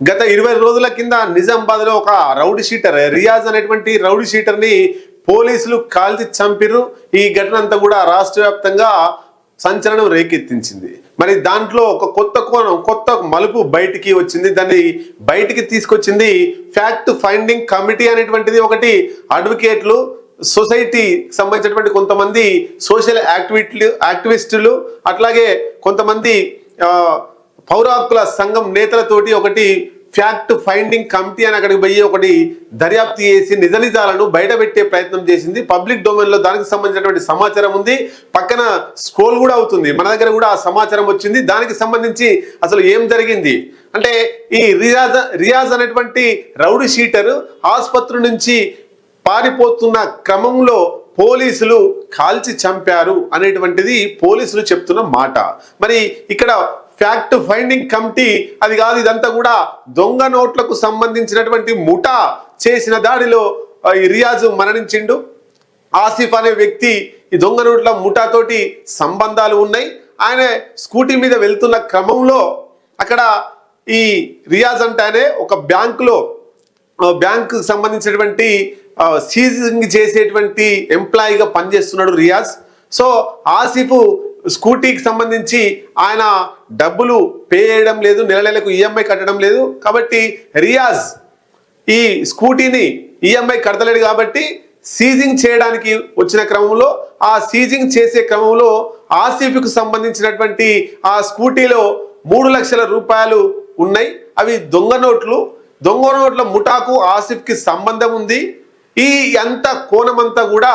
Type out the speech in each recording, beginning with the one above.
గత ఇరవై రోజుల కింద నిజామాబాద్లో ఒక రౌడీ షీటర్ రియాజ్ అనేటువంటి రౌడీ షీటర్ని పోలీసులు కాల్చి చంపిర్రు. ఈ ఘటన అంతా కూడా రాష్ట్ర వ్యాప్తంగా సంచలనం రేకెత్తించింది. మరి దాంట్లో ఒక కొత్త కోణం కొత్త మలుపు బయటికి వచ్చింది. దాన్ని బయటికి తీసుకొచ్చింది ఫ్యాక్ట్ ఫైండింగ్ కమిటీ అనేటువంటిది ఒకటి. అడ్వకేట్లు సొసైటీ సంబంధించినటువంటి కొంతమంది సోషల్ యాక్టివిటీలు యాక్టివిస్టులు అట్లాగే కొంతమంది పౌరాకుల సంఘం నేతలతోటి ఒకటి ఫ్యాక్ట్ ఫైండింగ్ కమిటీ అని అక్కడికి పోయి ఒకటి దర్యాప్తు చేసి నిజ నిజాలను బయటపెట్టే ప్రయత్నం చేసింది. పబ్లిక్ డొమైన్లో దానికి సంబంధించినటువంటి సమాచారం ఉంది. పక్కన స్క్రోల్ కూడా అవుతుంది. మన దగ్గర కూడా ఆ సమాచారం వచ్చింది. దానికి సంబంధించి అసలు ఏం జరిగింది? అంటే ఈ రియాజ్ రియాజ్ అనేటువంటి రౌడీ షీటర్ ఆసుపత్రి నుంచి పారిపోతున్న క్రమంలో పోలీసులు కాల్చి చంపారు అనేటువంటిది పోలీసులు చెప్తున్న మాట. మరి ఇక్కడ ఫ్యాక్ట్ ఫైండింగ్ కమిటీ అది కాదు ఇదంతా కూడా దొంగ నోట్లకు సంబంధించినటువంటి ముఠా చేసిన దాడిలో ఈ రియాజు మరణించిండు. ఆసిఫ్ అనే వ్యక్తి ఈ దొంగ నోట్ల ముఠాతోటి సంబంధాలు ఉన్నాయి. ఆయన స్కూటీ మీద వెళ్తున్న క్రమంలో అక్కడ ఈ రియాజ్ అంటేనే ఒక బ్యాంకులో బ్యాంకు సంబంధించినటువంటి సీజింగ్ చేసేటువంటి ఎంప్లాయీగా పనిచేస్తున్నాడు రియాజ్. సో ఆసిఫ్ స్కూటీకి సంబంధించి ఆయన డబ్బులు పే చేయడం లేదు నెల నెలకు ఈఎంఐ కట్టడం లేదు. కాబట్టి రియాజ్ ఈ స్కూటీని ఈఎంఐ కడతలేడు కాబట్టి సీజింగ్ చేయడానికి వచ్చిన క్రమంలో ఆ సీజింగ్ చేసే క్రమంలో ఆసిఫ్కు సంబంధించినటువంటి ఆ స్కూటీలో మూడు లక్షల రూపాయలు ఉన్నాయి. అవి దొంగ నోట్లు. దొంగ నోట్ల ముఠాకు ఆసిఫ్కి సంబంధం ఉంది. ఈ అంత కోణమంతా కూడా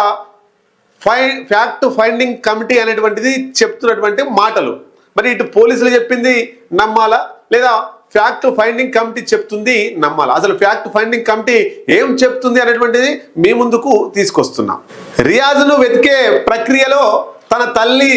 ఫై ఫ్యాక్ట్ ఫైండింగ్ కమిటీ అనేటువంటిది చెప్తున్నటువంటి మాటలు. మరి ఇటు పోలీసులు చెప్పింది నమ్మాలా? లేదా ఫ్యాక్ట్ ఫైండింగ్ కమిటీ చెప్తుంది నమ్మాలా? అసలు ఫ్యాక్ట్ ఫైండింగ్ కమిటీ ఏం చెప్తుంది అనేటువంటిది మీ ముందుకు తీసుకొస్తున్నాం. రియాజ్ను వెతికే ప్రక్రియలో తన తల్లి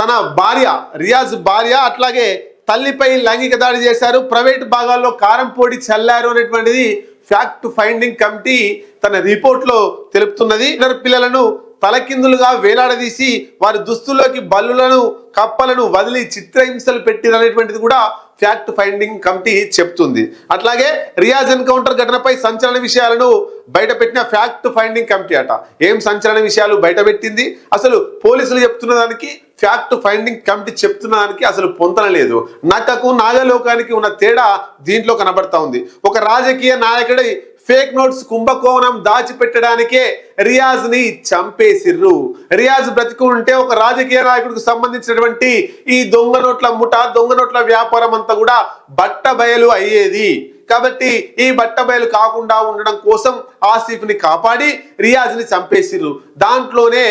తన భార్య రియాజ్ భార్య అట్లాగే తల్లిపై లైంగిక దాడి చేశారు. ప్రైవేట్ భాగాల్లో కారం పొడి చల్లారు అనేటువంటిది ఫ్యాక్ట్ ఫైండింగ్ కమిటీ తన రిపోర్ట్లో తెలుపుతున్నది. ఇద్దరు పిల్లలను తలకిందులుగా వేలాడదీసి వారి దుస్తుల్లోకి బల్లులను కప్పలను వదిలి చిత్రహింసలు పెట్టిరనేటువంటిది కూడా ఫ్యాక్ట్ ఫైండింగ్ కమిటీ చెప్తుంది. అట్లాగే రియాజ్ ఎన్కౌంటర్ ఘటనపై సంచలన విషయాలను బయటపెట్టిన ఫ్యాక్ట్ ఫైండింగ్ కమిటీ అట. ఏం సంచలన విషయాలు బయటపెట్టింది? అసలు పోలీసులు చెప్తున్న దానికి ఫ్యాక్ట్ ఫైండింగ్ కమిటీ చెప్తున్నానికి అసలు పొంతన లేదు. నక్కకు నాగలోకానికి ఉన్న తేడా దీంట్లో కనబడతా ఉంది. ఒక రాజకీయ నాయకుడి ఫేక్ నోట్స్ కుంభకోణం దాచిపెట్టడానికే రియాజ్ని చంపేసిర్రు. రియాజ్ బ్రతికు ఉంటే ఒక రాజకీయ నాయకుడికి సంబంధించినటువంటి ఈ దొంగ నోట్ల ముఠ దొంగ నోట్ల వ్యాపారం అంతా కూడా బట్ట బయలు అయ్యేది. కాబట్టి ఈ బట్ట బయలు కాకుండా ఉండడం కోసం ఆసిఫ్ని కాపాడి రియాజ్ని చంపేసిర్రు. దాంట్లోనే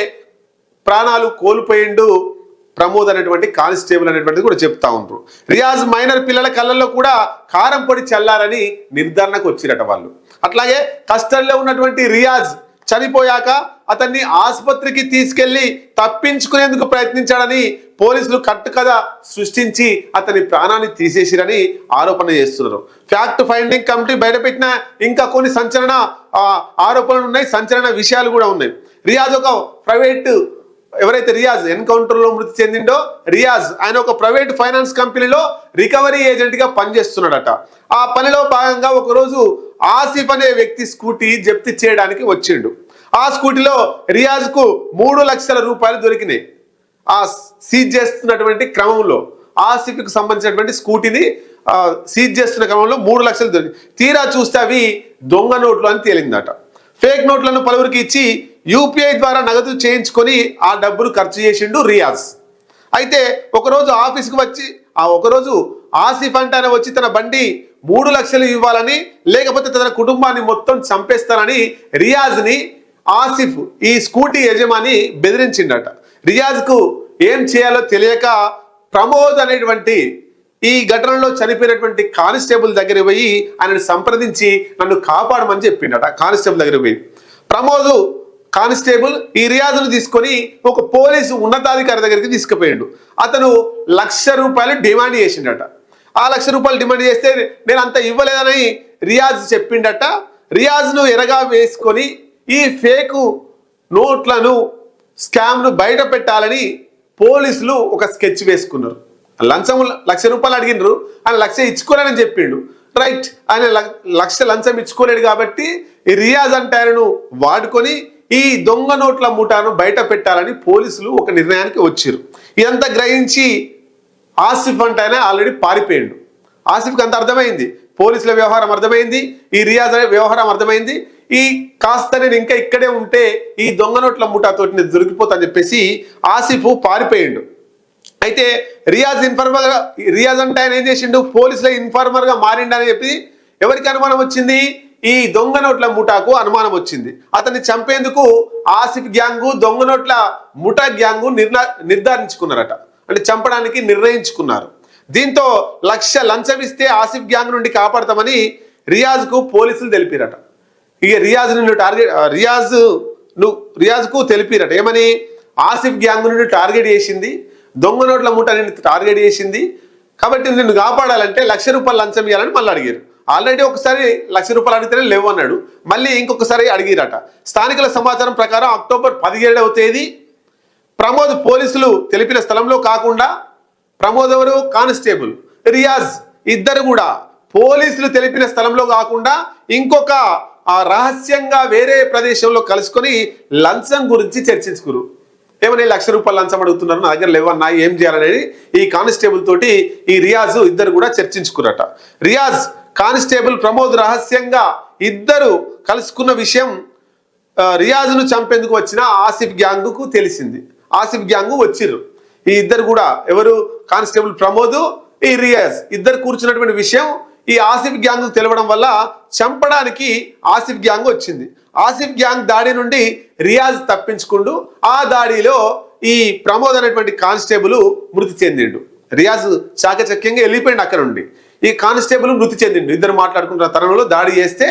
ప్రాణాలు కోల్పోయిండు ప్రమోద్ అనేటువంటి కానిస్టేబుల్ అనేటువంటిది కూడా చెప్తా ఉంటారు రియాజ్ మైనర్ పిల్లల కళ్ళల్లో కూడా కారం పొడి చల్లారని నిర్ధారణకు వచ్చిరట వాళ్ళు. అట్లాగే కస్టడీలో ఉన్నటువంటి రియాజ్ చనిపోయాక అతన్ని ఆసుపత్రికి తీసుకెళ్ళి తప్పించుకునేందుకు ప్రయత్నించాడని పోలీసులు కట్టుకథ సృష్టించి అతని ప్రాణాన్ని తీసేసిరని ఆరోపణ చేస్తున్నారు. ఫ్యాక్ట్ ఫైండింగ్ కమిటీ బయటపెట్టిన ఇంకా కొన్ని సంచలన ఆరోపణలు ఉన్నాయి. సంచలన విషయాలు కూడా ఉన్నాయి. రియాజ్ ఒక ప్రైవేట్ ఎవరైతే రియాజ్ ఎన్కౌంటర్లో మృతి చెందిండో రియాజ్ ఆయన ఒక ప్రైవేట్ ఫైనాన్స్ కంపెనీలో రికవరీ ఏజెంట్గా పనిచేస్తున్నాడట. ఆ పనిలో భాగంగా ఒకరోజు ఆసిఫ్ అనే వ్యక్తి స్కూటీ జప్తి చేయడానికి వచ్చిండు. ఆ స్కూటీలో రియాజ్కు మూడు లక్షల రూపాయలు దొరికినాయి. ఆ సీజ్ చేస్తున్నటువంటి క్రమంలో ఆసిఫ్కి సంబంధించినటువంటి స్కూటీని సీజ్ చేస్తున్న క్రమంలో మూడు లక్షలు దొరికి తీరా చూస్తే అవి దొంగ నోట్లు అని తేలిందట. ఫేక్ నోట్లను పలువురికి ఇచ్చి యూపీఐ ద్వారా నగదు చేయించుకొని ఆ డబ్బులు ఖర్చు చేసిండు రియాజ్. అయితే ఒకరోజు ఆఫీస్కి వచ్చి ఆ ఒకరోజు ఆసిఫ్ అంటానే వచ్చి తన బండి మూడు లక్షలు ఇవ్వాలని లేకపోతే తన కుటుంబాన్ని మొత్తం చంపేస్తానని రియాజ్ని ఆసిఫ్ ఈ స్కూటీ యజమాని బెదిరించిండట. రియాజ్కు ఏం చేయాలో తెలియక ప్రమోద్ అనేటువంటి ఈ ఘటనలో చనిపోయినటువంటి కానిస్టేబుల్ దగ్గర పోయి ఆయనను సంప్రదించి నన్ను కాపాడమని చెప్పిండట కానిస్టేబుల్ దగ్గర పోయి. ప్రమోద్ కానిస్టేబుల్ ఈ రియాజును తీసుకొని ఒక పోలీసు ఉన్నతాధికారి దగ్గరికి తీసుకుపోయాడు. అతను లక్ష రూపాయలు డిమాండ్ చేసిండట. ఆ లక్ష రూపాయలు డిమాండ్ చేస్తే నేను అంత ఇవ్వలేదని రియాజ్ చెప్పిండట. రియాజ్ను ఎరగా వేసుకొని ఈ ఫేకు నోట్లను స్కామ్ను బయట పెట్టాలని పోలీసులు ఒక స్కెచ్ వేసుకున్నారు. లంచం లక్ష రూపాయలు అడిగినారు ఆయన లక్ష ఇచ్చుకోలేనని చెప్పిండు. రైట్ ఆయన ల- లక్ష లంచం ఇచ్చుకోలేడు కాబట్టి ఈ రియాజ్ అంటే ఆయనను వాడుకొని ఈ దొంగ నోట్ల ముఠాను బయట పెట్టాలని పోలీసులు ఒక నిర్ణయానికి వచ్చారు ఇదంతా గ్రహించి ఆసిఫ్ అంటే ఆయన ఆల్రెడీ పారిపోయిండు. ఆసిఫ్కి అంత అర్థమైంది. పోలీసుల వ్యవహారం అర్థమైంది. ఈ రియాజ్ అనే వ్యవహారం అర్థమైంది. ఈ కాస్త నేను ఇంకా ఇక్కడే ఉంటే ఈ దొంగ నోట్ల ముఠాతోటి నేను దొరికిపోతా అని చెప్పేసి ఆసిఫ్ పారిపోయిండు. అయితే రియాజ్ ఇన్ఫార్మర్ రియాజ్ అంటే ఆయన ఏం చేసిండు? పోలీసుల ఇన్ఫార్మర్గా మారిండు అని చెప్పి ఎవరికి అనుమానం వచ్చింది? ఈ దొంగ నోట్ల ముఠాకు అనుమానం వచ్చింది. అతన్ని చంపేందుకు ఆసిఫ్ గ్యాంగు దొంగ నోట్ల ముఠా గ్యాంగు నిర్ణ నిర్ధారించుకున్నారట. అంటే చంపడానికి నిర్ణయించుకున్నారు. దీంతో లక్ష లంచం ఇస్తే ఆసిఫ్ గ్యాంగ్ నుండి కాపాడతామని రియాజ్కు పోలీసులు తెలిపిరట. ఇక రియాజ్ నుండి టార్గెట్ రియాజ్ను రియాజ్కు తెలిపిరట. ఏమని? ఆసిఫ్ గ్యాంగ్ నుండి టార్గెట్ చేసింది దొంగ నోట్ల మూట నిన్ను టార్గెట్ చేసింది. కాబట్టి నిన్ను కాపాడాలంటే లక్ష రూపాయలు లంచం ఇవ్వాలని మళ్ళీ అడిగారు. ఆల్రెడీ ఒకసారి లక్ష రూపాయలు అడిగితేనే లేవు అన్నాడు. మళ్ళీ ఇంకొకసారి అడిగిరట. స్థానికుల సమాచారం ప్రకారం అక్టోబర్ పదిహేడవ తేదీ ప్రమోద్ పోలీసులు తెలిపిన స్థలంలో కాకుండా ప్రమోద్ ఎవరు? కానిస్టేబుల్. రియాజ్ ఇద్దరు కూడా పోలీసులు తెలిపిన స్థలంలో కాకుండా ఇంకొక రహస్యంగా వేరే ప్రదేశంలో కలుసుకొని లంచం గురించి చర్చించుకురు. ఏమని లక్ష రూపాయలు లంచం అడుగుతున్నారు? నా దగ్గర లేవన్నా ఏం చేయాలనేది ఈ కానిస్టేబుల్ తోటి ఈ రియాజ్ ఇద్దరు కూడా చర్చించుకురట. రియాజ్ కానిస్టేబుల్ ప్రమోద్ రహస్యంగా ఇద్దరు కలుసుకున్న విషయం రియాజ్ను చంపేందుకు వచ్చిన ఆసిఫ్ గ్యాంగ్కు తెలిసింది. ఆసిఫ్ గ్యాంగ్ వచ్చిర్రు. ఈ ఇద్దరు కూడా ఎవరు? కానిస్టేబుల్ ప్రమోద్ ఈ రియాజ్. ఇద్దరు కూర్చున్నటువంటి విషయం ఈ ఆసిఫ్ గ్యాంగ్ తెలవడం వల్ల చంపడానికి ఆసిఫ్ గ్యాంగ్ వచ్చింది. ఆసిఫ్ గ్యాంగ్ దాడి నుండి రియాజ్ తప్పించుకుంటూ ఆ దాడిలో ఈ ప్రమోద్ అనేటువంటి కానిస్టేబుల్ మృతి చెందిండు రియాజ్ చాకచక్యంగా వెళ్ళిపోయిండు అక్కడ నుండి. ఈ కానిస్టేబుల్ మృతి చెందిండు. ఇద్దరు మాట్లాడుకుంటున్న తరుణంలో దాడి చేస్తే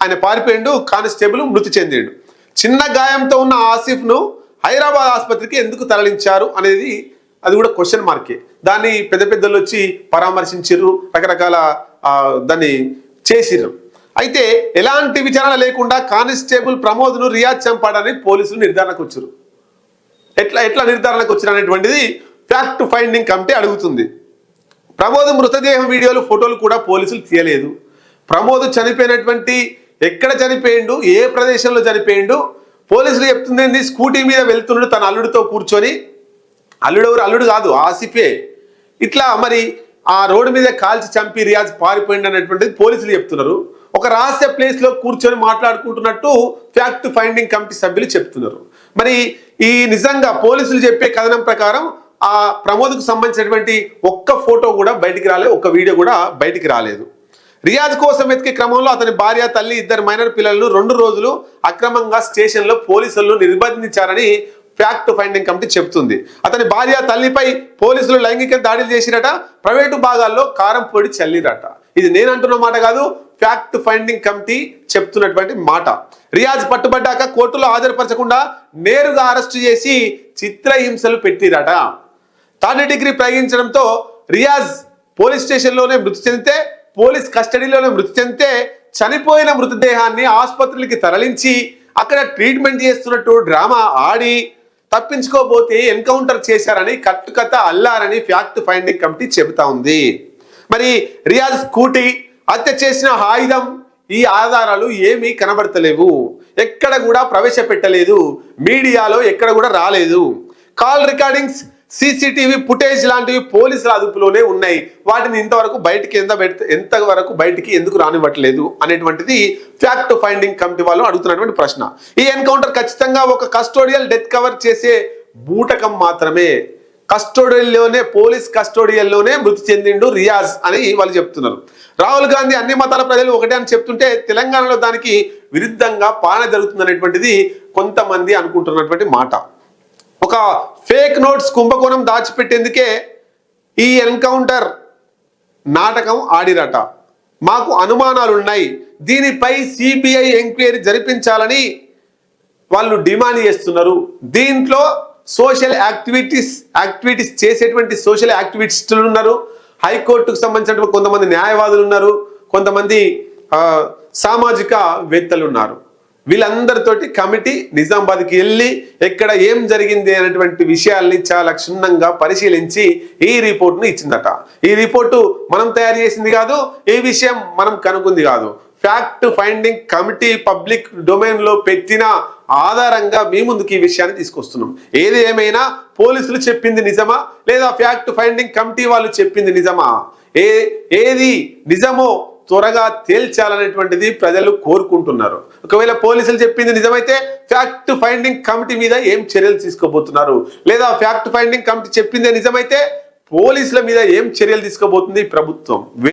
ఆయన పారిపోయిండు కానిస్టేబుల్ మృతి చెందిండు. చిన్న గాయంతో ఉన్న ఆసిఫ్ను హైదరాబాద్ ఆసుపత్రికి ఎందుకు తరలించారు అనేది అది కూడా క్వశ్చన్ మార్కే. దాన్ని పెద్ద పెద్దలు వచ్చి పరామర్శించారు రకరకాల దాన్ని చేసిర్రు. అయితే ఎలాంటి విచారణ లేకుండా కానిస్టేబుల్ ప్రమోద్ను రియాజ్ చంపాడని పోలీసులు నిర్ధారణకు వచ్చారు. ఎట్లా ఎట్లా నిర్ధారణకు వచ్చిన అనేటువంటిది ఫ్యాక్ట్ ఫైండింగ్ కమిటీ అడుగుతుంది. ప్రమోద్ మృతదేహం వీడియోలు ఫోటోలు కూడా పోలీసులు తీయలేదు. ప్రమోద్ చనిపోయినటువంటి ఎక్కడ చనిపోయిండు ఏ ప్రదేశంలో చనిపోయిండు పోలీసులు చెప్తుంది స్కూటీ మీద వెళ్తున్నాడు తన అల్లుడితో కూర్చొని. అల్లుడెవరు అల్లుడు కాదు ఆసిఫే. ఇట్లా మరి ఆ రోడ్డు మీద కాల్చి చంపి రియాజ్ పారిపోయింది అనేటువంటిది పోలీసులు చెప్తున్నారు. ఒక రహస్య ప్లేస్లో కూర్చొని మాట్లాడుకుంటున్నట్టు ఫ్యాక్ట్ ఫైండింగ్ కమిటీ సభ్యులు చెప్తున్నారు. మరి ఈ నిజంగా పోలీసులు చెప్పే కథనం ప్రకారం ఆ ప్రమోద్కు సంబంధించినటువంటి ఒక్క ఫోటో కూడా బయటికి రాలేదు ఒక్క వీడియో కూడా బయటికి రాలేదు. రియాజ్ కోసం వెతికే క్రమంలో అతని భార్య తల్లి ఇద్దరు మైనర్ పిల్లలను రెండు రోజులు అక్రమంగా స్టేషన్లో పోలీసులు నిర్బంధించారని ఫ్యాక్ట్ ఫైండింగ్ కమిటీ చెబుతుంది. అతని భార్య తల్లిపై పోలీసులు లైంగిక దాడులు చేసిరట ప్రైవేటు భాగాల్లో కారం పొడి చల్లిరట. ఇది నేను అంటున్న మాట కాదు ఫ్యాక్ట్ ఫైండింగ్ కమిటీ చెప్తున్నటువంటి మాట. రియాజ్ పట్టుబడ్డాక కోర్టులో హాజరుపరచకుండా నేరుగా అరెస్టు చేసి చిత్రహింసలు పెట్టిరట. థర్డ్ డిగ్రీ ప్రయోగించడంతో రియాజ్ పోలీస్ స్టేషన్లోనే మృతి చెందితే పోలీస్ కస్టడీలోనే మృతి చెందితే చనిపోయిన మృతదేహాన్ని ఆసుపత్రులకి తరలించి అక్కడ ట్రీట్మెంట్ చేస్తున్నట్టు డ్రామా ఆడి తప్పించుకోబోతే ఎన్కౌంటర్ చేశారని కట్టుకథ అల్లారని ఫ్యాక్ట్ ఫైండింగ్ కమిటీ చెబుతా ఉంది. మరి రియాజ్ స్కూటీ హత్య చేసిన ఆయుధం ఈ ఆధారాలు ఏమీ కనబడతలేవు. ఎక్కడ కూడా ప్రవేశపెట్టలేదు. మీడియాలో ఎక్కడ కూడా రాలేదు. కాల్ రికార్డింగ్స్ సీసీటీవీ ఫుటేజ్ లాంటివి పోలీసుల అదుపులోనే ఉన్నాయి. వాటిని ఇంతవరకు బయటికి ఎంత పెడితే ఎంతవరకు బయటికి ఎందుకు రానివ్వట్లేదు అనేటువంటిది ఫ్యాక్ట్ ఫైండింగ్ కమిటీ వాళ్ళు అడుగుతున్నటువంటి ప్రశ్న. ఈ ఎన్కౌంటర్ ఖచ్చితంగా ఒక కస్టోడియల్ డెత్ కవర్ చేసే బూటకం మాత్రమే. కస్టోడియల్లోనే పోలీస్ కస్టోడియల్లోనే మృతి చెందిండు రియాజ్ అని వాళ్ళు చెప్తున్నారు. రాహుల్ గాంధీ అన్ని మతాల ప్రజలు ఒకటే అని చెప్తుంటే తెలంగాణలో దానికి విరుద్ధంగా పాలన జరుగుతుందనేటువంటిది కొంతమంది అనుకుంటున్నటువంటి మాట. ఒక ఫేక్ నోట్స్ కుంభకోణం దాచిపెట్టేందుకే ఈ ఎన్కౌంటర్ నాటకం ఆడిరట. మాకు అనుమానాలు ఉన్నాయి దీనిపై సిబిఐ ఎంక్వైరీ జరిపించాలని వాళ్ళు డిమాండ్ చేస్తున్నారు. దీంట్లో సోషల్ యాక్టివిటీస్ యాక్టివిటీస్ చేసేటువంటి సోషల్ యాక్టివిస్టులు ఉన్నారు. హైకోర్టుకు సంబంధించినటువంటి కొంతమంది న్యాయవాదులు ఉన్నారు. కొంతమంది సామాజిక వేత్తలు ఉన్నారు. వీళ్ళందరితోటి కమిటీ నిజామాబాద్కి వెళ్ళి ఎక్కడ ఏం జరిగింది అనేటువంటి విషయాల్ని చాలా క్షుణ్ణంగా పరిశీలించి ఈ రిపోర్ట్ను ఇచ్చిందట. ఈ రిపోర్టు మనం తయారు చేసింది కాదు ఈ విషయం మనం కనుక్కుంది కాదు. ఫ్యాక్ట్ ఫైండింగ్ కమిటీ పబ్లిక్ డొమైన్లో పెట్టిన ఆధారంగా మీ ముందుకు ఈ విషయాన్ని తీసుకొస్తున్నాం. ఏది ఏమైనా పోలీసులు చెప్పింది నిజమా? లేదా ఫ్యాక్ట్ ఫైండింగ్ కమిటీ వాళ్ళు చెప్పింది నిజమా? ఏ ఏది నిజమో త్వరగా తేల్చాలనేటువంటిది ప్రజలు కోరుకుంటున్నారు. ఒకవేళ పోలీసులు చెప్పింది నిజమైతే ఫ్యాక్ట్ ఫైండింగ్ కమిటీ మీద ఏం చర్యలు తీసుకోబోతున్నారు? లేదా ఫ్యాక్ట్ ఫైండింగ్ కమిటీ చెప్పిందే నిజమైతే పోలీసుల మీద ఏం చర్యలు తీసుకోబోతుంది ప్రభుత్వం?